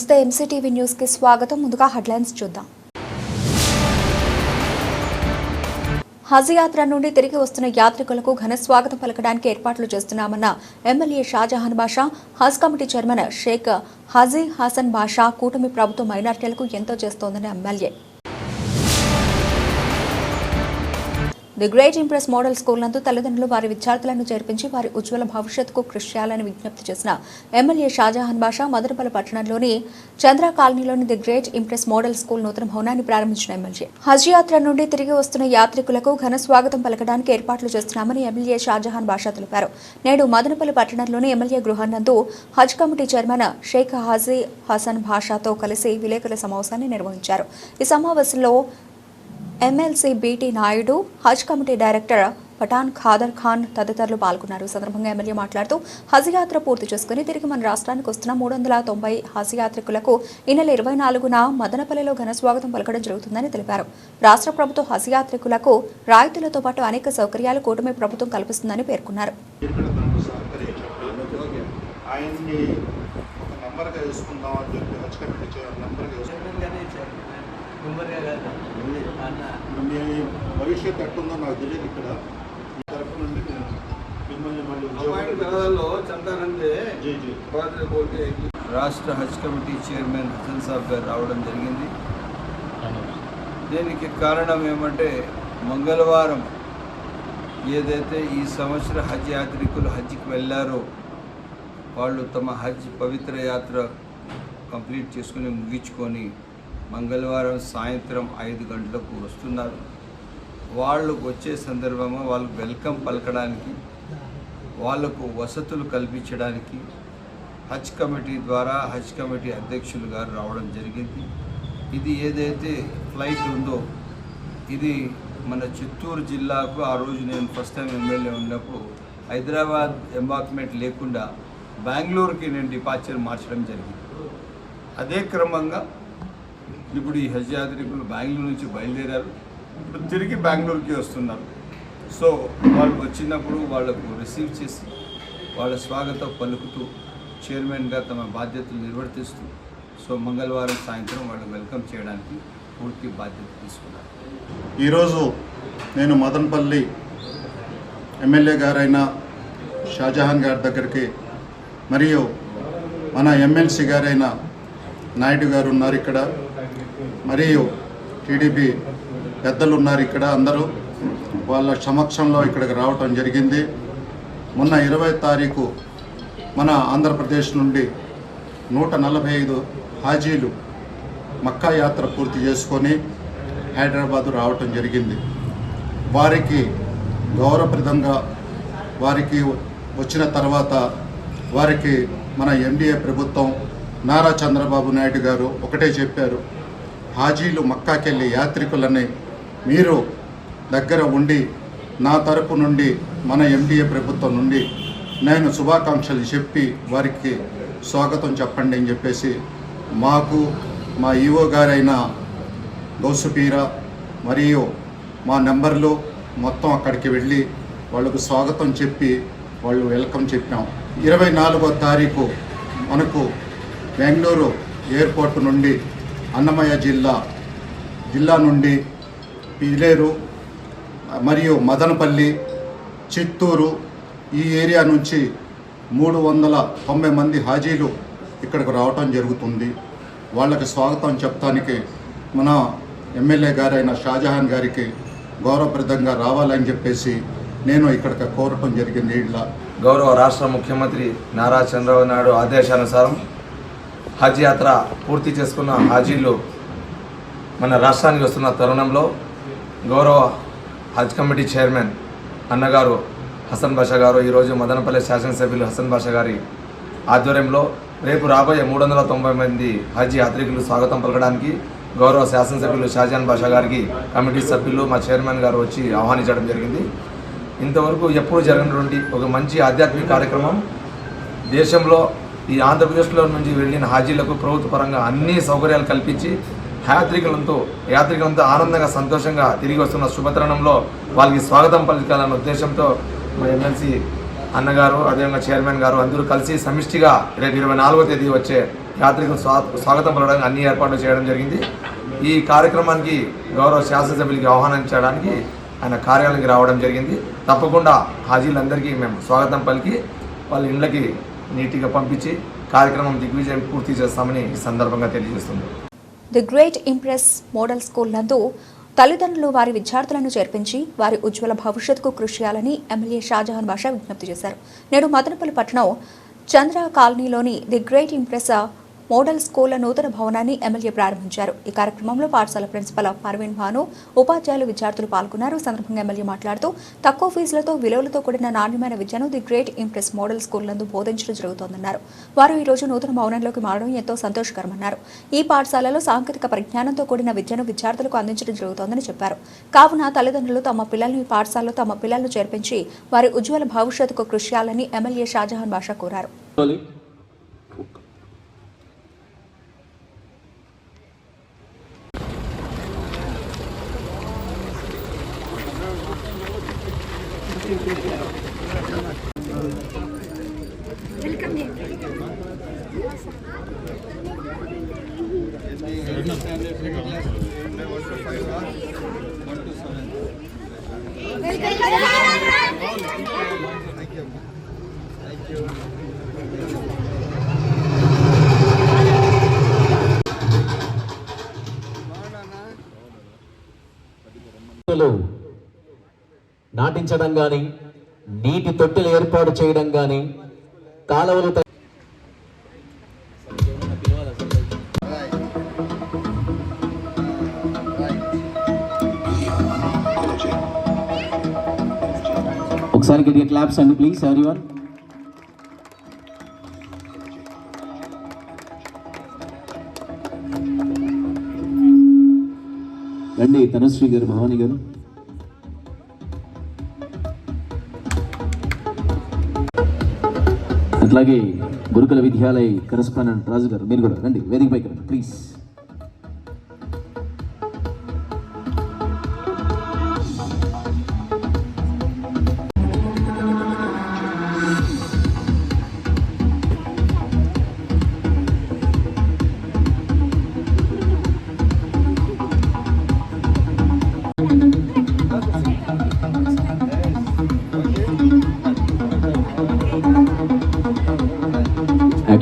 నమస్తే ఎంసీటీవీ న్యూస్కి స్వాగతం. ముందుగా హెడ్లైన్స్ చూద్దాం. హజ్ యాత్ర నుండి తిరిగి వస్తున్న యాత్రికులకు ఘన స్వాగతం పలకడానికి ఏర్పాట్లు చేస్తున్నామన్న MLA Shajahan Basha Haj committee chairman Sheikh Haji Hasan Basha కూటమి ప్రభుత్వం మైనార్టీలకు ఎంతో చేస్తోందని MLA the great empress model school నందు తల్లిదండ్రులు వారి విద్యార్థులను చేర్పించి వారి ఉజ్వల భవిష్యత్తుకు కృషి చేయాలని విజ్ఞప్తి చేసిన ఎమ్మెల్యే షాజహాన్ బాషా మదనపల్లి పట్టణంలోని చంద్ర కాలనీలోని the great empress model school నూతన భవనాన్ని ప్రారంభించిన ఎమ్మెల్యే. హజ్ యాత్ర నుండి తిరిగి వస్తున్న యాత్రికులకు ఘన స్వాగతం పలకడానికి ఏర్పాట్లు చేస్తున్నామని ఎమ్మెల్యే షాజహాన్ బాషా తెలిపారు. నేడు మదనపల్లి పట్టణంలోని ఎమ్మెల్యే గృహానందు హజ్ కమిటీ చైర్మన్ షేక్ హాజీ హసన్ భాషాతో కలిసి విలేకరుల సమావేశాన్ని నిర్వహించారు. ఈ సమావేశంలో MLC BT Naidu Haj committee director Pathan Khader Khan తదితరులు పాల్గొన్నారు. సందర్భంగా ఎమ్మెల్యే మాట్లాడుతూ హజ్ యాత్ర పూర్తి చేసుకుని తిరిగి మన రాష్ట్రానికి వస్తున్న మూడు వందల తొంభై హజ్ యాత్రికులకు ఈ నెల ఇరవై నాలుగున మదనపల్లిలో ఘన స్వాగతం పలకడం జరుగుతుందని తెలిపారు. రాష్ట్ర ప్రభుత్వం హజ్ యాత్రికులకు రాయితీలతో పాటు అనేక సౌకర్యాలు కూటమి ప్రభుత్వం కల్పిస్తుందని పేర్కొన్నారు. ఆయన్ని ఒక నంబర్గా అని చెప్పి హజ్ కమిటీ నంబర్గా భవిష్యత్ ఎట్టుందో నాకు తెలియదు ఇక్కడ. రాష్ట్ర హజ్ కమిటీ చైర్మన్ హసన్ సాబ్ గారు రావడం జరిగింది. దీనికి కారణం ఏమంటే మంగళవారం ఏదైతే ఈ సంవత్సర హజ్ యాత్రికులు హజ్కి వెళ్ళారో వాళ్ళు తమ హజ్ పవిత్ర యాత్ర కంప్లీట్ చేసుకుని ముగించుకొని మంగళవారం సాయంత్రం ఐదు గంటలకు వస్తున్నారు. వాళ్ళు వచ్చే సందర్భంగా వాళ్ళకు వెల్కమ్ పలకడానికి వాళ్ళకు వసతులు కల్పించడానికి హజ్ కమిటీ ద్వారా హజ్ కమిటీ అధ్యక్షులు గారు రావడం జరిగింది. ఇది ఏదైతే ఫ్లైట్ ఉందో ఇది మన చిత్తూరు జిల్లాకు ఆ రోజు నేను ఫస్ట్ టైం ఎమ్మెల్యే ఉన్నప్పుడు హైదరాబాద్ ఎంబాక్మెంట్ లేకుండా బెంగళూరుకి నేను డిపార్చర్ మార్చడం జరిగింది. అదే క్రమంగా ఇప్పుడు ఈ హజ్ యాత్రికులు బెంగళూరు నుంచి బయలుదేరారు. ఇప్పుడు తిరిగి బెంగళూరుకి వస్తున్నారు. సో వాళ్ళు వచ్చినప్పుడు వాళ్ళకు రిసీవ్ చేసి వాళ్ళ స్వాగతం పలుకుతూ చైర్మన్గా తమ బాధ్యతలు నిర్వర్తిస్తూ సో మంగళవారం సాయంత్రం వాళ్ళు వెల్కమ్ చేయడానికి పూర్తి బాధ్యత తీసుకున్నారు. ఈరోజు నేను మదనపల్లి ఎమ్మెల్యే గారైన షాజహాన్ గారి దగ్గరికి మరియు మన ఎమ్మెల్సీ గారైన నాయుడు గారు ఉన్నారు ఇక్కడ. మరియు టీడీపీ పెద్దలు ఉన్నారు ఇక్కడ అందరూ. వాళ్ళ సమక్షంలో ఇక్కడికి రావటం జరిగింది. మొన్న ఇరవై తారీఖు మన ఆంధ్రప్రదేశ్ నుండి నూట నలభై ఐదు హాజీలు మక్కా యాత్ర పూర్తి చేసుకొని హైదరాబాద్ రావటం జరిగింది. వారికి గౌరవప్రదంగా వారికి వచ్చిన తర్వాత వారికి మన ఎన్డీఏ ప్రభుత్వం నారా చంద్రబాబు నాయుడు గారు ఒకటే చెప్పారు. హాజీలు మక్కాకెళ్ళి యాత్రికులని మీరు దగ్గర ఉండి నా తరపు నుండి మన ఎండిఏ ప్రభుత్వం నుండి నేను శుభాకాంక్షలు చెప్పి వారికి స్వాగతం చెప్పండి అని చెప్పేసి మాకు మా ఈఓ గారైన గౌసుపీరా మరియు మా నెంబర్లు మొత్తం అక్కడికి వెళ్ళి వాళ్ళకు స్వాగతం చెప్పి వాళ్ళు వెల్కమ్ చెప్పాం. ఇరవై నాలుగో తారీఖు మనకు బెంగళూరు ఎయిర్పోర్ట్ నుండి అన్నమయ్య జిల్లా జిల్లా నుండి పిలేరు మరియు మదనపల్లి చిత్తూరు ఈ ఏరియా నుంచి మూడు వందల తొంభై మంది హాజీలు ఇక్కడికి రావటం జరుగుతుంది. వాళ్ళకి స్వాగతం చెప్తానికి మన ఎమ్మెల్యే గారైన షాజహాన్ గారికి గౌరవప్రదంగా రావాలని చెప్పేసి నేను ఇక్కడికి కోరటం జరిగింది. ఇలా గౌరవ రాష్ట్ర ముఖ్యమంత్రి నారా చంద్రబాబు నాయుడు ఆదేశానుసారం హజ్ యాత్ర పూర్తి చేసుకున్న హాజీలు మన రాష్ట్రానికి వస్తున్న తరుణంలో గౌరవ హజ్ కమిటీ చైర్మన్ అన్నగారు హసన్ బాషా గారు ఈరోజు మదనపల్లి శాసనసభ్యులు హసన్ బాషా గారి ఆధ్వర్యంలో రేపు రాబోయే మూడు వందల తొంభై మంది హజ్ యాత్రికులు స్వాగతం పలకడానికి గౌరవ శాసనసభ్యులు షాజాన్ బాషా గారికి కమిటీ సభ్యులు మా చైర్మన్ గారు వచ్చి ఆహ్వానించడం జరిగింది. ఇంతవరకు ఎప్పుడు జరగనటువంటి ఒక మంచి ఆధ్యాత్మిక కార్యక్రమం దేశంలో ఈ ఆంధ్రప్రదేశ్లో నుంచి వెళ్ళిన హాజీలకు ప్రభుత్వ పరంగా అన్ని సౌకర్యాలు కల్పించి యాత్రికులంతో యాత్రికులంతా ఆనందంగా సంతోషంగా తిరిగి వస్తున్న శుభతరుణంలో వాళ్ళకి స్వాగతం పలకాలన్న ఉద్దేశంతో మా ఎమ్మెల్సీ అన్నగారు అదేవిధంగా చైర్మన్ గారు అందరూ కలిసి సమిష్టిగా రేపు ఇరవై నాలుగో తేదీ వచ్చే యాత్రికులు స్వా- స్వాగతం పలకడానికి అన్ని ఏర్పాట్లు చేయడం జరిగింది. ఈ కార్యక్రమానికి గౌరవ శాసనసభ్యులకి ఆహ్వానించడానికి ఆయన కార్యాలయానికి రావడం జరిగింది. తప్పకుండా హాజీలందరికీ మేము స్వాగతం పలికి వాళ్ళ ఇళ్ళకి నీటిగా పంపించి కార్యక్రమం దిగ్విజయం పూర్తి చేస్తామని ఈ సందర్భంగా తెలియజేస్తుంది. The great empress model school నందు తల్లిదండ్రులు వారి విద్యార్థులను చేర్పించి వారి ఉజ్వల భవిష్యత్తుకు కృషి చేయాలని ఎమ్మెల్యే షాజహాన్ బాషా విజ్ఞప్తి చేశారు. నేడు మదనపల్లి పట్టణం చంద్ర కాలనీలోని ది గ్రేట్ ఇంప్రెస్ మోడల్ స్కూళ్ళ నూతన భవనాన్ని ఎమ్మెల్యే ప్రారంభించారు. ఈ కార్యక్రమంలో పాఠశాల ప్రిన్సిపల్ పర్వీన్ భాను ఉపాధ్యాయులు విద్యార్థులు పాల్గొన్నారు. సందర్భంగా ఎమ్మెల్యే మాట్లాడుతూ తక్కువ ఫీజులతో విలువలతో కూడిన నాణ్యమైన విద్యను the great empress model school నందు బోధించడం జరుగుతోందన్నారు. వారు ఈ రోజు నూతన భవనంలోకి మారడం ఎంతో సంతోషకరమన్నారు. ఈ పాఠశాలలో సాంకేతిక పరిజ్ఞానంతో కూడిన విద్యను విద్యార్థులకు అందించడం జరుగుతోందని చెప్పారు. కావున తల్లిదండ్రులు తమ పిల్లల్ని ఈ పాఠశాలలో తమ పిల్లలను చేర్పించి వారి ఉజ్వల భవిష్యత్తుకు కృషి చేయాలని ఎమ్మెల్యే షాజహాన్ బాషా కోరారు తొట్టెలు కట్టించడం కానీ నీటి తొట్టెలు ఏర్పాటు చేయడం కానీ కాలువలు ఒకసారి గట్టిగా క్లాప్స్ అండి ప్లీజ్ ఎవరి వన్ రండి తనుశ్రీ గారు భవానీ గారు. అట్లాగే గురుకుల విద్యాలయ కరెస్పాండెంట్ రాజు గారు మీరు కూడా రండి. వేదికపైకి రండి ప్లీజ్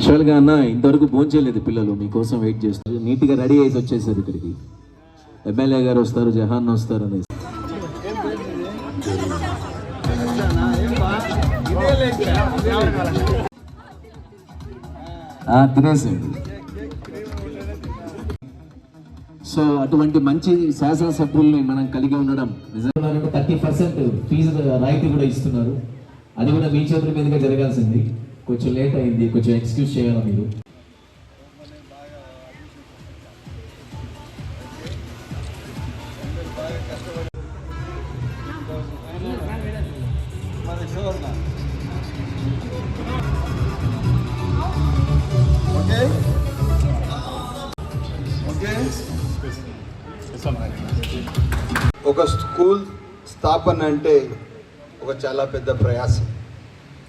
యాక్చువల్గా అన్న ఇంతవరకు భోంచేయలేదు పిల్లలు మీకోసం వెయిట్ చేస్తారు నీట్గా రెడీ అయ్యి వచ్చేసారు ఇక్కడికి. ఎమ్మెల్యే గారు వస్తారు జహాన్ వస్తారు అనేసి. ఆ, తినేసండి సో అటువంటి మంచి శాసనసభ్యుల్ని మనం కలిగి ఉండడం నిజంగా థర్టీ పర్సెంట్ ఫీజు రాయితీ కూడా ఇస్తున్నారు. అది కూడా మీ చేతుల మీదుగా జరగాల్సింది. కొంచెం లేట్ అయింది కొంచెం ఎక్స్క్యూజ్ చేయాలి మీరు? ఓకే ఓకే ఒక స్కూల్ స్థాపన అంటే ఒక చాలా పెద్ద ప్రయాసం.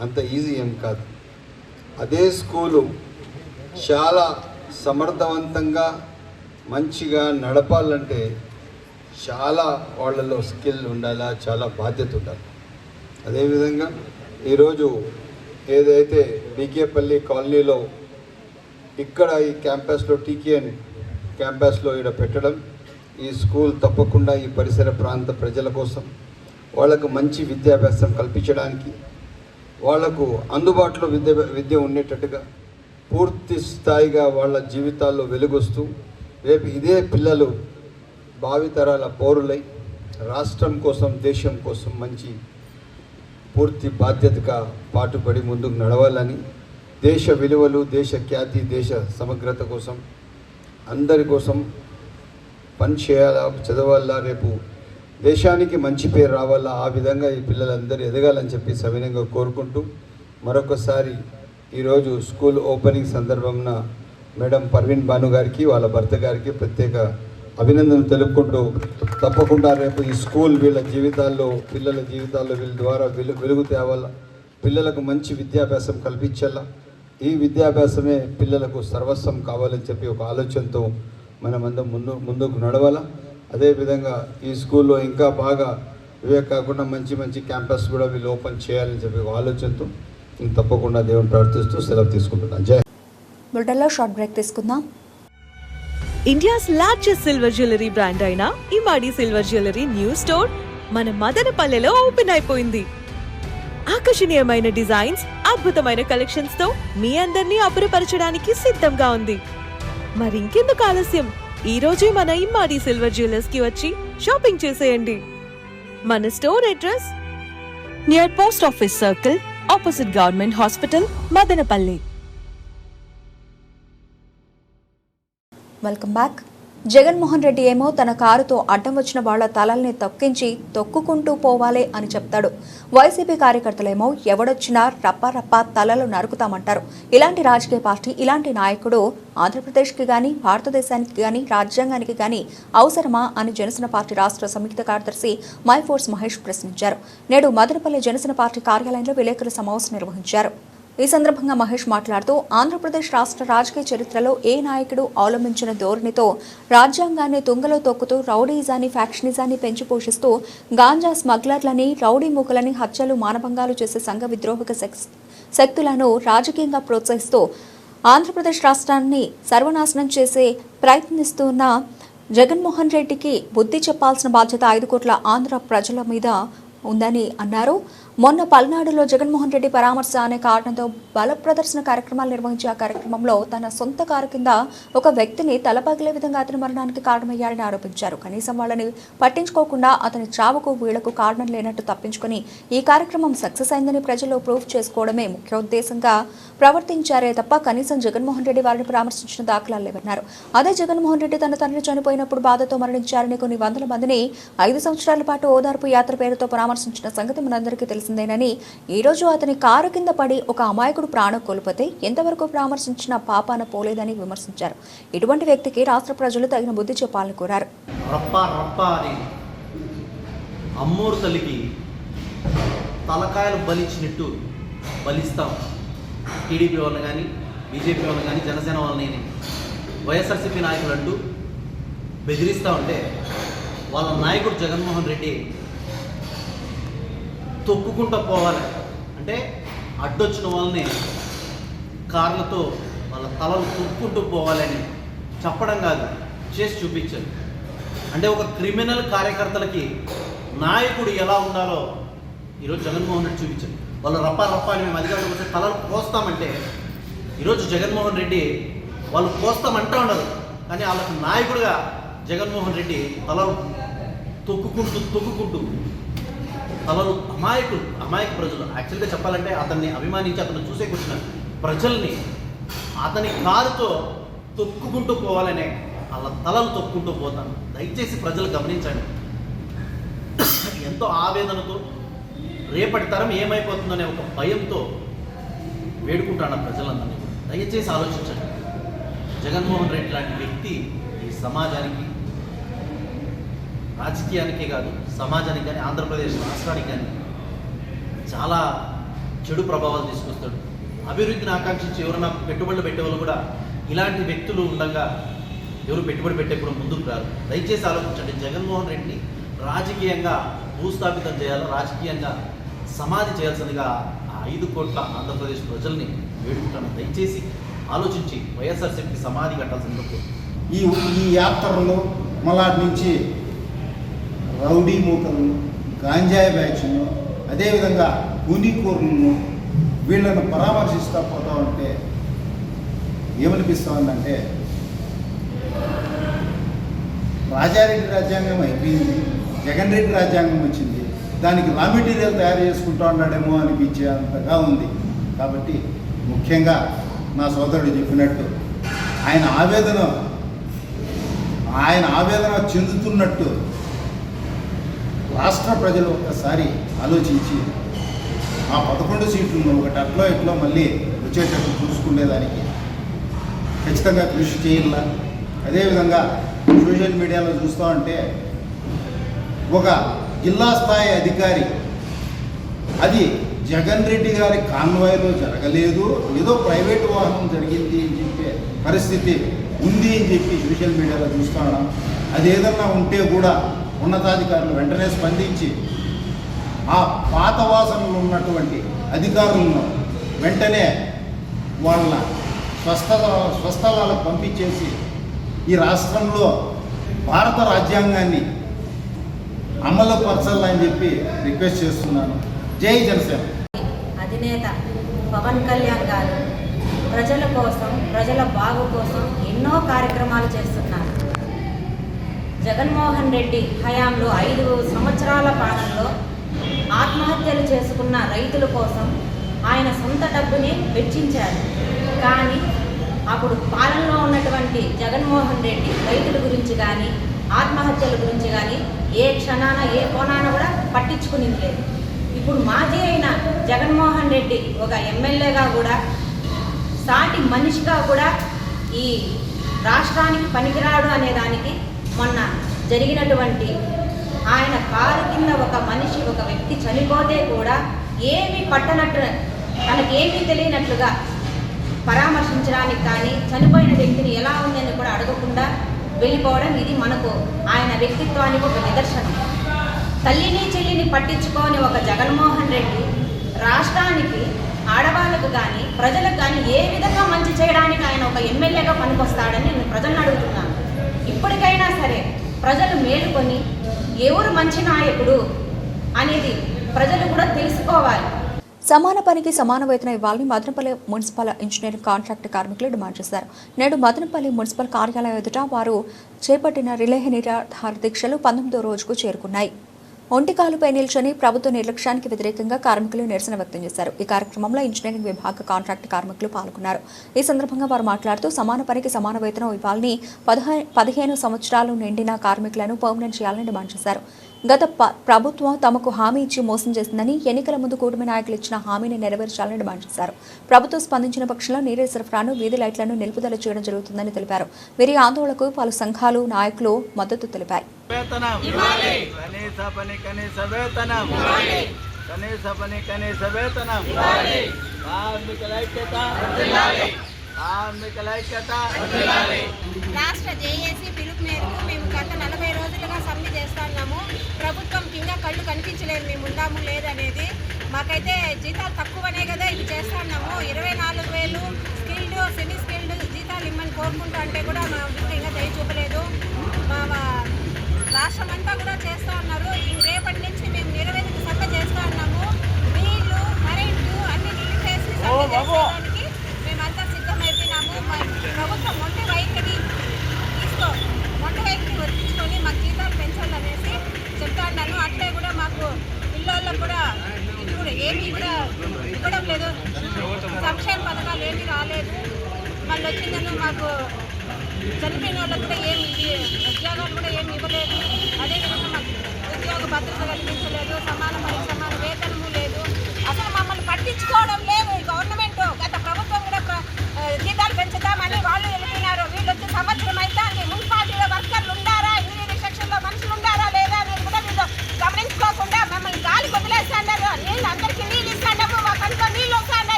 అంత ఈజీ ఏం కాదు. అదే స్కూలు చాలా సమర్థవంతంగా మంచిగా నడపాలంటే చాలా వాళ్ళలో స్కిల్ ఉండాలా చాలా బాధ్యత ఉండాలి. అదేవిధంగా ఈరోజు ఏదైతే బీకేపల్లి కాలనీలో ఇక్కడ ఈ క్యాంపస్లో టీకేఎన్ క్యాంపస్లో ఇక్కడ పెట్టడం ఈ స్కూల్ తప్పకుండా ఈ పరిసర ప్రాంత ప్రజల కోసం వాళ్ళకు మంచి విద్యాభ్యాసం కల్పించడానికి వాళ్ళకు అందుబాటులో విద్య విద్య ఉండేటట్టుగా పూర్తి స్థాయిగా వాళ్ళ జీవితాల్లో వెలుగొస్తూ రేపు ఇదే పిల్లలు భావితరాల పౌరులై రాష్ట్రం కోసం దేశం కోసం మంచి పూర్తి బాధ్యతగా పాటుపడి ముందుకు నడవాలని దేశ విలువలు దేశ ఖ్యాతి దేశ సమగ్రత కోసం అందరి కోసం పని చేయాలా చదవాలా రేపు దేశానికి మంచి పేరు రావాలా? ఆ విధంగా ఈ పిల్లలందరూ ఎదగాలని చెప్పి సవినంగా కోరుకుంటూ మరొకసారి ఈరోజు స్కూల్ ఓపెనింగ్ సందర్భంన మేడం పర్వీన్ భాను గారికి వాళ్ళ భర్త గారికి ప్రత్యేక అభినందనలు తెలుపుకుంటూ తప్పకుండా రేపు ఈ స్కూల్ వీళ్ళ జీవితాల్లో పిల్లల జీవితాల్లో వీళ్ళ ద్వారా వెలు వెలుగు తేవాలా? పిల్లలకు మంచి విద్యాభ్యాసం కల్పించాలా? ఈ విద్యాభ్యాసమే పిల్లలకు సర్వస్వం కావాలని చెప్పి ఒక ఆలోచనతో మనమందరం ముందు ముందుకు నడవాలా? అదేవిధంగా ఈ స్కూల్లో ఇంకా బాగా ఇవే కాకుండా మంచి మంచి క్యాంపస్ కూడా వీళ్ళు ఓపెన్ చేయాలని చెప్పి ఆలోచనతో నేను తప్పకుండా దేవుని ప్రార్థిస్తూ సెలవు తీసుకుంటున్నాను జై బుల్టన్లో షార్ట్ బ్రేక్ తీసుకుందాం. India's largest silver jewellery brand అయిన ఇమాడి సిల్వర్ జ్యువెలరీ న్యూ స్టోర్ మన మదనపల్లెలో ఓపెన్ అయిపోయింది. ఆకర్షణీయమైన డిజైన్స్ అద్భుతమైన కలెక్షన్స్తో మీ అందరినీ అబ్బురపరచడానికి సిద్ధంగా ఉంది. మరింకెందుకు ఆలస్యం? ఈ రోజే మన ఇమ్మాడి సిల్వర్ జ్యువెలర్స్కి వచ్చి షాపింగ్ చేసేయండి. మన store address? Near post office circle opposite government hospital Madanapalli welcome back Jaganmohan Reddy ఏమో తన కారుతో అడ్డం వచ్చిన వాళ్ళ తలల్ని తొక్కించి తొక్కుకుంటూ పోవాలే అని చెప్తాడు. వైసీపీ కార్యకర్తలేమో ఎవడొచ్చినా రప్ప రప్ప తలలు నరుకుతామంటారు. ఇలాంటి రాజకీయ పార్టీ ఇలాంటి నాయకుడు ఆంధ్రప్రదేశ్కి గాని భారతదేశానికి గాని రాజ్యాంగానికి గాని అవసరమా అని జనసేన పార్టీ రాష్ట్ర సంయుక్త కార్యదర్శి మైఫోర్స్ మహేష్ ప్రశ్నించారు. నేడు మదనపల్లి జనసేన పార్టీ కార్యాలయంలో విలేకరుల సమావేశం నిర్వహించారు. ఈ సందర్భంగా మహేష్ మాట్లాడుతూ ఆంధ్రప్రదేశ్ రాష్ట్ర రాజకీయ చరిత్రలో ఏ నాయకుడు అవలంబించిన ధోరణితో రాజ్యాంగాన్ని తుంగలో తొక్కుతూ రౌడీజాన్ని ఫ్యాక్షనిజాన్ని పెంచి పోషిస్తూ గాంజా స్మగ్లర్లని రౌడీ మూకలని హత్యలు మానభంగాలు చేసే సంఘ విద్రోహక శక్తులను రాజకీయంగా ప్రోత్సహిస్తూ ఆంధ్రప్రదేశ్ రాష్ట్రాన్ని సర్వనాశనం చేసే ప్రయత్నిస్తున్న జగన్మోహన్ రెడ్డికి బుద్ధి చెప్పాల్సిన బాధ్యత ఐదు కోట్ల ఆంధ్ర ప్రజల మీద ఉందని అన్నారు. మొన్న పల్నాడులో జగన్మోహన్ రెడ్డి పరామర్శ అనే కారణంతో బల ప్రదర్శన కార్యక్రమాలు నిర్వహించే ఆ కార్యక్రమంలో తన సొంత కారు కింద ఒక వ్యక్తిని తలపగిలే విధంగా అతని మరణానికి కారణమయ్యారని ఆరోపించారు. కనీసం వాళ్ళని పట్టించుకోకుండా అతని చావుకు వీళ్ళకు కారణం లేనట్టు తప్పించుకొని ఈ కార్యక్రమం సక్సెస్ అయిందని ప్రజల్లో ప్రూఫ్ చేసుకోవడమే ముఖ్య ఉద్దేశంగా ప్రవర్తించారే తప్ప కనీసం జగన్మోహన్ రెడ్డి వారిని పరామర్శించిన దాఖలాలు లేవన్నారు. అదే జగన్మోహన్ రెడ్డి తన తండ్రి చనిపోయినప్పుడు బాధతో మరణించారని కొన్ని వందల మందిని ఐదు సంవత్సరాల పాటు ఓదార్పు యాత్ర పేరుతో పరామర్శించిన సంగతి మనందరికీ తెలుసు ఈ రోజు అతని కారు కింద పడి ఒక అమాయకుడు ప్రాణం కోల్పోతే ఎంతవరకు పరామర్శించిన పాపాన పోలేదని విమర్శించారు. ఇటువంటి వ్యక్తికి రాష్ట్ర ప్రజలు తగిన బుద్ధి చెప్పాలని కోరారు. రప్ప అమ్మోరు తల్లికి తలకాయలు బలిచ్చినట్టు బలిస్తాం. టీడీపీ వాళ్ళని కానీ బీజేపీ వాళ్ళని కానీ జనసేన వాళ్ళని వైఎస్ఆర్సీపీ నాయకులు అంటూ బెదిరిస్తూ ఉంటే వాళ్ళ నాయకుడు జగన్మోహన్ రెడ్డి తొక్కుకుంటూ పోవాలి. అంటే అడ్డొచ్చిన వాళ్ళని కార్లతో వాళ్ళ తలలు తొక్కుంటూ పోవాలని చెప్పడం కాదు చేసి చూపించారు. అంటే ఒక క్రిమినల్ కార్యకర్తలకి నాయకుడు ఎలా ఉండాలో ఈరోజు జగన్మోహన్ రెడ్డి చూపించారు. వాళ్ళు రప్ప రప్ప అని మేము అధికారులకు వస్తే తలలు కోస్తామంటే ఈరోజు జగన్మోహన్ రెడ్డి వాళ్ళు కోస్తామంటా ఉండరు. కానీ వాళ్ళకి నాయకుడిగా జగన్మోహన్ రెడ్డి తలలు తొక్కుకుంటూ తొక్కుకుంటూ తలలు అమాయకులు అమాయక ప్రజలు. యాక్చువల్గా చెప్పాలంటే అతన్ని అభిమానించి అతను చూసే కూర్చున్న ప్రజల్ని అతని కారుతో తొక్కుకుంటూ పోవాలనే వాళ్ళ తలలు తొక్కుంటూ పోతాను. దయచేసి ప్రజలు గమనించండి. ఎంతో ఆవేదనతో రేపటి తరం ఏమైపోతుందనే ఒక భయంతో వేడుకుంటాను ప్రజలందరినీ దయచేసి ఆలోచించండి. జగన్మోహన్ రెడ్డి లాంటి వ్యక్తి ఈ సమాజానికి రాజకీయానికే కాదు సమాజానికి కానీ ఆంధ్రప్రదేశ్ రాష్ట్రానికి కానీ చాలా చెడు ప్రభావాలు తీసుకొస్తాడు. అభివృద్ధిని ఆకాంక్షించి ఎవరైనా పెట్టుబడులు పెట్టేవాళ్ళు కూడా ఇలాంటి వ్యక్తులు ఉండగా ఎవరు పెట్టుబడి పెట్టేప్పుడు ముందుకు రారు. దయచేసి ఆలోచించండి జగన్మోహన్ రెడ్డిని రాజకీయంగా భూస్థాపితం చేయాలి రాజకీయంగా సమాధి చేయాల్సిందిగా ఆ ఐదు కోట్ల ఆంధ్రప్రదేశ్ ప్రజల్ని వేడుకుంటాను దయచేసి ఆలోచించి వైఎస్ఆర్సీపీకి సమాధి కట్టాల్సింది ఈ ఈ యాత్రలో మళ్ళా నుంచి రౌడీ మూకలను గాంజాయి బ్యాచ్ను అదేవిధంగా కూనీకూరులను వీళ్ళను పరామర్శిస్తూ పోతా ఉంటే ఏమనిపిస్తూ ఉందంటే రాజారెడ్డి రాజ్యాంగం అయిపోయింది జగన్ రెడ్డి రాజ్యాంగం వచ్చింది దానికి రా మెటీరియల్ తయారు చేసుకుంటా ఉన్నాడేమో అనిపించే అంతగా ఉంది. కాబట్టి ముఖ్యంగా నా సోదరుడు చెప్పినట్టు ఆయన ఆవేదన ఆయన ఆవేదన చెందుతున్నట్టు రాష్ట్ర ప్రజలు ఒక్కసారి ఆలోచించి ఆ పదకొండు సీట్లను ఒకటి అట్లో ఇట్లో మళ్ళీ వచ్చేటట్టు చూసుకునేదానికి ఖచ్చితంగా కృషి చేయాల. అదేవిధంగా సోషల్ మీడియాలో చూస్తూ ఉంటే ఒక జిల్లా స్థాయి అధికారి అది జగన్ రెడ్డి గారి కాన్వాయ్లో జరగలేదు ఏదో ప్రైవేట్ వాహనం జరిగింది అని చెప్పే పరిస్థితి ఉంది అని చెప్పి సోషల్ మీడియాలో చూస్తున్నాం అది ఏదన్నా ఉంటే కూడా ఉన్నతాధికారులు వెంటనే స్పందించి ఆ పాత వాసనలు ఉన్నటువంటి అధికారులను వెంటనే వాళ్ళ స్వస్థ స్వస్థలాలకు పంపించేసి ఈ రాష్ట్రంలో భారత రాజ్యాంగాన్ని అమలుపరచాలని చెప్పి రిక్వెస్ట్ చేస్తున్నాను. జై జనసేన. అధినేత పవన్ కళ్యాణ్ గారు ప్రజల కోసం ప్రజల బాగు కోసం ఎన్నో కార్యక్రమాలు చేస్తున్నారు. జగన్మోహన్ రెడ్డి హయాంలో ఐదు సంవత్సరాల పాలనలో ఆత్మహత్యలు చేసుకున్న రైతుల కోసం ఆయన సొంత డబ్బుని వెచ్చించారు. కానీ అప్పుడు పాలనలో ఉన్నటువంటి జగన్మోహన్ రెడ్డి రైతుల గురించి కానీ ఆత్మహత్యల గురించి కానీ ఏ క్షణాన ఏ కోణాన కూడా పట్టించుకుని లేదు. ఇప్పుడు మాజీ అయిన జగన్మోహన్ రెడ్డి ఒక ఎమ్మెల్యేగా కూడా సాటి మనిషిగా కూడా ఈ రాష్ట్రానికి పనికిరాడు అనే దానికి మొన్న జరిగినటువంటి ఆయన కారు కింద ఒక మనిషి ఒక వ్యక్తి చనిపోతే కూడా ఏమీ పట్టనట్టు తనకేమీ తెలియనట్లుగా పరామర్శించడానికి కానీ చనిపోయిన వ్యక్తిని ఎలా ఉందని కూడా అడగకుండా వెళ్ళిపోవడం ఇది మనకు ఆయన వ్యక్తిత్వానికి ఒక నిదర్శనం. తల్లిని చెల్లిని పట్టించుకోని ఒక జగన్మోహన్ రెడ్డి రాష్ట్రానికి ఆడవాళ్ళకు కానీ ప్రజలకు కానీ ఏ విధంగా మంచి చేయడానికి ఆయన ఒక ఎమ్మెల్యేగా పనికొస్తాడని నేను ప్రజలను అడుగుతున్నాను. ఇప్పటికైనా సరే ప్రజలు మేలుకొని ఎవరు మంచి నాయకుడు అనేది ప్రజలు కూడా తెలుసుకోవాలి. సమాన పనికి సమాన వేతన ఇవ్వాలని మదనపల్లి మున్సిపల్ ఇంజనీరింగ్ కాంట్రాక్ట్ కార్మికులు డిమాండ్ చేశారు. నేడు మదనపల్లి మున్సిపల్ కార్యాలయం ఎదుట వారు చేపట్టిన రిలే నిరాధార దీక్షలు పంతొమ్మిదో రోజుకు చేరుకున్నాయి. ఒంటికాలుపై నిల్చొని ప్రభుత్వ నిర్లక్ష్యానికి వ్యతిరేకంగా కార్మికులు నిరసన వ్యక్తం చేశారు. ఈ కార్యక్రమంలో ఇంజనీరింగ్ విభాగ కాంట్రాక్ట్ కార్మికులు పాల్గొన్నారు. ఈ సందర్భంగా వారు మాట్లాడుతూ సమాన పనికి సమాన వేతనం ఇవ్వాలని పదిహేను సంవత్సరాలు నిండిన కార్మికులను పర్మనెంట్ చేయాలని డిమాండ్ చేశారు. గత ప్రభుత్వం తమకు హామీ ఇచ్చి మోసం చేసిందని ఎన్నికల ముందు కూటమి నాయకులు ఇచ్చిన హామీని నెరవేర్చాలని డిమాండ్ చేశారు. ప్రభుత్వం స్పందించిన పక్షంలో నీటి సరఫరాను వీధి లైట్లను నిలుపుదల చేయడం జరుగుతుందని తెలిపారు. వీరి ఆందోళనకు పలు సంఘాలు నాయకులు మద్దతు తెలిపాయి. వేతనం. కనీస పని కనీస వేతనం. కార్మికుల ఐక్యత రాష్ట్ర జేఏసీ పిలుపు మేరకు మేము గత నలభై రోజులుగా సమ్మె చేస్తున్నాము. ప్రభుత్వంకి ఇంకా కళ్ళు కనిపించలేదు మేము ఉందాము లేదనేది. మాకైతే జీతాలు తక్కువనే కదా ఇది చేస్తున్నాము. ఇరవై నాలుగు వేలు స్కిల్డ్ సెమీ స్కిల్డ్ జీతాలు ఇమ్మని కోరుకుంటా అంటే కూడా మా ఇంకా దయ చూపలేదు. మా రాష్ట్రం అంతా కూడా చేస్తూ ఉన్నారు. రేపటి నుంచి మేము నిరవధిక సమ్మె చేస్తూ ఉన్నాము. నీళ్ళు కరెంటు అన్ని నిలిపేసి సమ్మె చేసేదానికి మేమంతా సిద్ధమైపోయినాము మా ప్రభుత్వం మొండి వైఖరి తీసుకో మొండి వైఖరి వర్తించుకొని మాకు జీతాలు పెంచాలనేసి చెప్తా అట్లే కూడా మాకు పిల్లలకు కూడా ఇప్పుడు ఏమీ కూడా ఇవ్వడం లేదు. సంక్షేమ పథకాలు ఏమీ రాలేదు. మళ్ళీ వచ్చిందని మాకు చనిపోయిన వాళ్ళకు కూడా ఏమి ఉద్యోగాలు కూడా ఏమి ఇవ్వలేదు. అదేవిధంగా మాకు ఉద్యోగ భద్రత కల్పించలేదు. సమాన సమాన వేతనము లేదు. అసలు మమ్మల్ని పట్టించుకోవడం లేదు.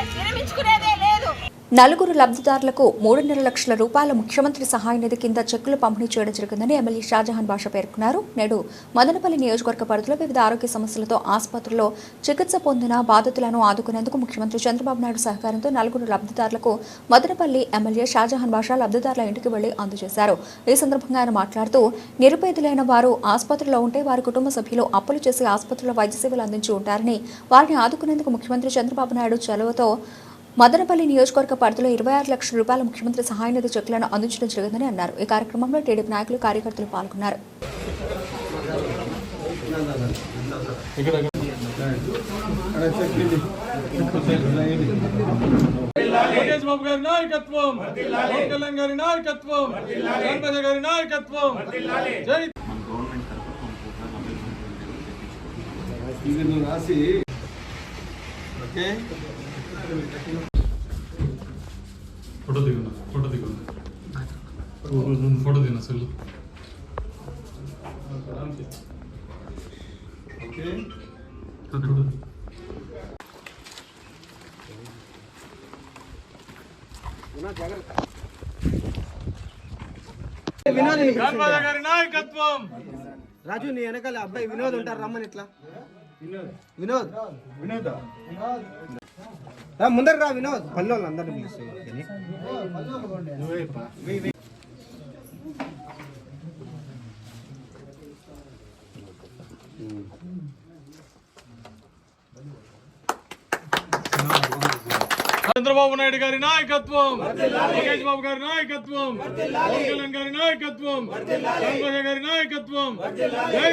ele é mentira. నలుగురు లబ్ధిదారులకు మూడున్నర లక్షల రూపాయల ముఖ్యమంత్రి సహాయ నిధి కింద చెక్కులు పంపిణీ చేయడం జరిగిందని ఎమ్మెల్యే షాజహాన్ భాష పేర్కొన్నారు. నేడు మదనపల్లి నియోజకవర్గ పరిధిలో వివిధ ఆరోగ్య సమస్యలతో ఆసుపత్రుల్లో చికిత్స పొందిన బాధితులను ఆదుకునేందుకు ముఖ్యమంత్రి చంద్రబాబు నాయుడు సహకారంతో నలుగురు లబ్ధిదారులకు మదనపల్లి ఎమ్మెల్యే షాజహాన్ భాష లబ్ధిదారుల ఇంటికి వెళ్ళి అందజేశారు. ఈ సందర్భంగా ఆయన మాట్లాడుతూ నిరుపేదలైన వారు ఆసుపత్రిలో ఉంటే వారి కుటుంబ సభ్యులు అప్పులు చేసి ఆసుపత్రిలో వైద్య సేవలు అందించి ఉంటారని వారిని ఆదుకునేందుకు ముఖ్యమంత్రి చంద్రబాబు నాయుడు చొరవతో మదనపల్లి నియోజకవర్గ పరిధిలో ఇరవై ఆరు లక్షల రూపాయల ముఖ్యమంత్రి సహాయ నిధి చెక్కులను అందించడం జరిగిందని అన్నారు. ఈ కార్యక్రమంలో టీడీపీ నాయకులు కార్యకర్తలు పాల్గొన్నారు. లోకేష్ బాబు గారి నాయకత్వం పవన్ కళ్యాణ్ గారి నాయకత్వం గణపతి గారి నాయకత్వం. జై ఇది నువ్వు రాసి ఓకే? ఫోటో దిగున్నా ఫోటో దిగున్నా ఫోటో దిగున్నా సెల్ నాయకత్వం రాజు నీ వెనకాల అబ్బాయి వినోద్ ఉంటారు రమ్మని ఇట్లా. వినోద్. వినోద? రా ముందర రా వినోద్. పల్లె వాళ్ళు అందరిని పిలుస్తుంది చంద్రబాబు నాయుడు గారి నాయకత్వం లోకేష్ బాబు గారి నాయకత్వం పవన్ కళ్యాణ్ గారి నాయకత్వం గణపతి గారి నాయకత్వం. జై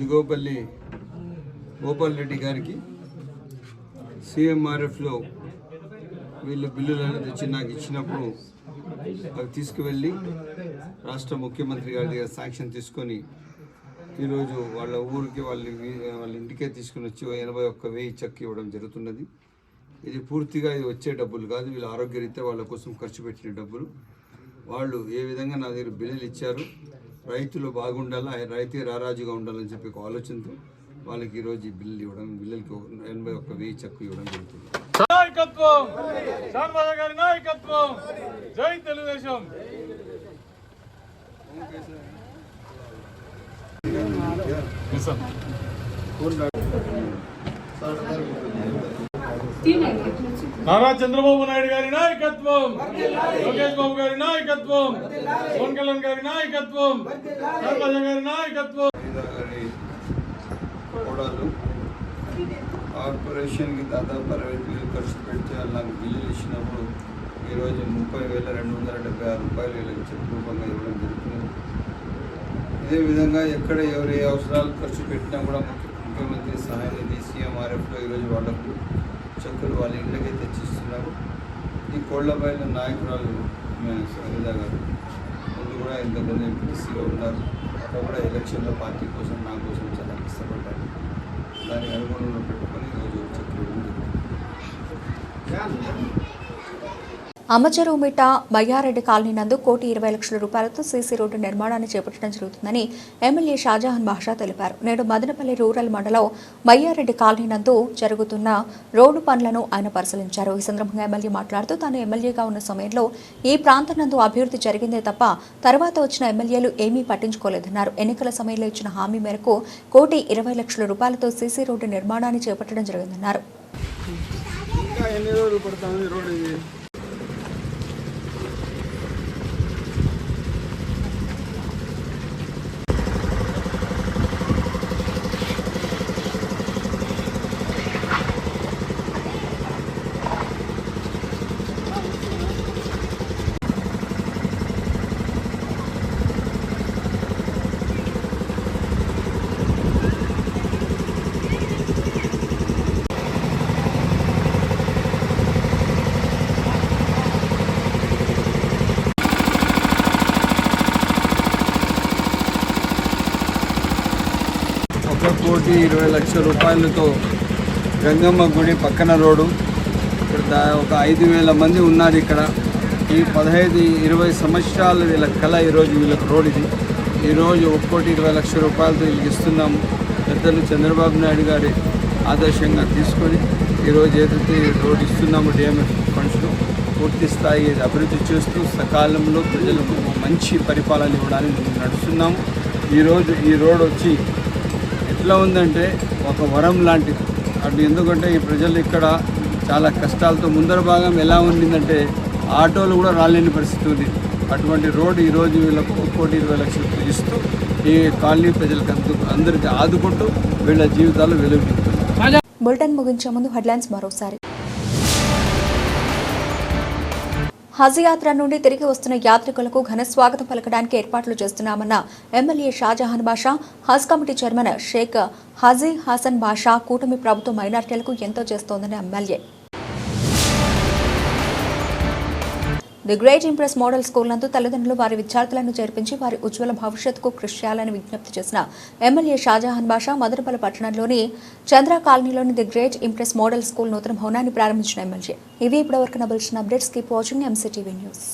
దిగోపల్లి గోపాల్ రెడ్డి గారికి సిఎంఆర్ఎఫ్లో వీళ్ళు బిల్లులు అనేది వచ్చి నాకు ఇచ్చినప్పుడు అవి తీసుకువెళ్ళి రాష్ట్ర ముఖ్యమంత్రి గారి దగ్గర శాంక్షన్ తీసుకొని ఈరోజు వాళ్ళ ఊరికి వాళ్ళ వాళ్ళ ఇంటికే తీసుకుని వచ్చి ఎనభై ఒక్క వెయ్యి చెక్ ఇవ్వడం జరుగుతున్నది. ఇది పూర్తిగా ఇది వచ్చే డబ్బులు కాదు వీళ్ళ ఆరోగ్యరీత్యా వాళ్ళ కోసం ఖర్చు పెట్టిన డబ్బులు. వాళ్ళు ఏ విధంగా నా దగ్గర బిల్లులు ఇచ్చారు రైతులు బాగుండాలా రైతే రారాజుగా ఉండాలని చెప్పి ఒక ఆలోచనతో వాళ్ళకి ఈరోజు ఈ బిల్లులు ఇవ్వడం బిల్లులకి ఒక ఎనభై ఒక్క వెయ్యి చెక్కు ఇవ్వడం జరుగుతుంది. నాయకత్వం! శాన్బాజ గారి నాయకత్వం! జై తెలుగుదేశం! నారా చంద్రబాబు నాయుడు గారి నాయకత్వం! లోకేష్ బాబు గారి నాయకత్వం! పవన్ కళ్యాణ్ గారి నాయకత్వం! శాన్బాజ గారి నాయకత్వం! గారి కోడలు కార్పొరేషన్కి దాదాపు అరవై వేలు ఖర్చు పెడితే నాకు బిల్లులు ఇచ్చినప్పుడు ఈరోజు ముప్పై వేల రెండు వందల డెబ్బై ఆరు రూపాయలు వీళ్ళకి చెక్ రూపంగా ఇవ్వడం జరుగుతుంది. ఇదే విధంగా ఎక్కడ ఎవరు ఏ అవసరాలు ఖర్చు పెట్టినా కూడా ముఖ్యమంత్రి సహాయ నిధి సీఎంఆర్ఎఫ్లో ఈరోజు వాళ్ళకు చెక్కులు వాళ్ళ ఇంటికే తెచ్చిస్తున్నారు. ఈ కోళ్ళపైన నాయకురాలు మే- గారు ముందు కూడా ఇంతకుముందు ఎంపీటీసీగా ఉన్నారు. అక్కడ కూడా ఎలక్షన్లో పార్టీ కోసం నా కోసం చాలా కష్టపడ్డారు. దాని అనుగుణంలో పెట్టుకొని ఈరోజు చెక్కులు ఇవ్వడం మయ్యారెడ్డి అమ్మచెరువుమిట బయ్యారెడ్డి కాలనీ నందు కోటి ఇరవై లక్షల రూపాయలతో సీసీ రోడ్డు నిర్మాణాన్ని చేపట్టడం జరుగుతుందని ఎమ్మెల్యే షాజహాన్ బాషా తెలిపారు. నేడు మదనపల్లి రూరల్ మండలం బయ్యారెడ్డి కాలనీ నందు జరుగుతున్న రోడ్డు పనులను ఆయన పరిశీలించారు. ఈ సందర్భంగా ఎమ్మెల్యే మాట్లాడుతూ తాను ఎమ్మెల్యేగా ఉన్న సమయంలో ఈ ప్రాంతం నందు అభివృద్ధి జరిగిందే తప్ప తర్వాత వచ్చిన ఎమ్మెల్యేలు ఏమీ పట్టించుకోలేదన్నారు. ఎన్నికల సమయంలో ఇచ్చిన హామీ మేరకు కోటి ఇరవై లక్షల రూపాయలతో సీసీ రోడ్డు నిర్మాణాన్ని చేపట్టడం జరిగిందన్నారు. కోటి ఇరవై లక్షల రూపాయలతో గంగమ్మ గుడి పక్కన రోడ్డు. ఇక్కడ ఒక ఐదు వేల మంది ఉన్నారు ఇక్కడ. ఈ పదహైదు ఇరవై సంవత్సరాలు వీళ్ళ కళ ఈరోజు వీళ్ళకి రోడ్ ఇది. ఈరోజు ఒక కోటి ఇరవై లక్షల రూపాయలతో వీళ్ళకి ఇస్తున్నాము. పెద్దలు చంద్రబాబు నాయుడు గారి ఆదర్శంగా తీసుకొని ఈరోజు ఏదైతే రోడ్ ఇస్తున్నాము డిఎంఎఫ్ ఫండ్స్లో పూర్తి స్థాయి అభివృద్ధి చేస్తూ సకాలంలో ప్రజలకు మంచి పరిపాలన ఇవ్వడానికి నడుస్తున్నాము. ఈరోజు ఈ రోడ్ వచ్చి ఎట్లా ఉందంటే ఒక వరం లాంటిది. అటు ఎందుకంటే ఈ ప్రజలు ఇక్కడ చాలా కష్టాలతో ముందర భాగం ఎలా ఉండిందంటే ఆటోలు కూడా రాలేని పరిస్థితి ఉంది. అటువంటి రోడ్డు ఈరోజు వీళ్ళకు ఒక కోటి ఇరవై లక్షలు ఇస్తూ ఈ కాలనీ ప్రజలకు అందు అందరికీ ఆదుకుంటూ వీళ్ళ జీవితాలు వెలుగుతున్నారు బులెటిన్ ముగించే ముందు హెడ్లైన్స్ మరోసారి. హజ్ యాత్ర నుండి తిరిగి వస్తున్న యాత్రికులకు ఘన స్వాగతం పలకడానికి ఏర్పాట్లు చేస్తున్నామన్న MLA Shajahan Basha Haj committee chairman Sheikh Haji Hasan Basha కూటమి ప్రభుత్వం మైనార్టీలకు ఎంతో చేస్తోందని MLA the great empress model school నందు తల్లిదండ్రులు వారి విద్యార్థులను చేర్పించి వారి ఉజ్వల భవిష్యత్తుకు కృషి చేయాలని విజ్ఞప్తి చేసిన ఎమ్మెల్యే షాజహాన్ బాషా మదనపల్లి పట్టణంలోని చంద్ర కాలనీలోని the great empress model school నూతన భవనాన్ని ప్రారంభించిన ఎమ్మెల్యే. ఇవి ఇప్పటివరకు నబిల్చిన updates. Keep watching MCTV news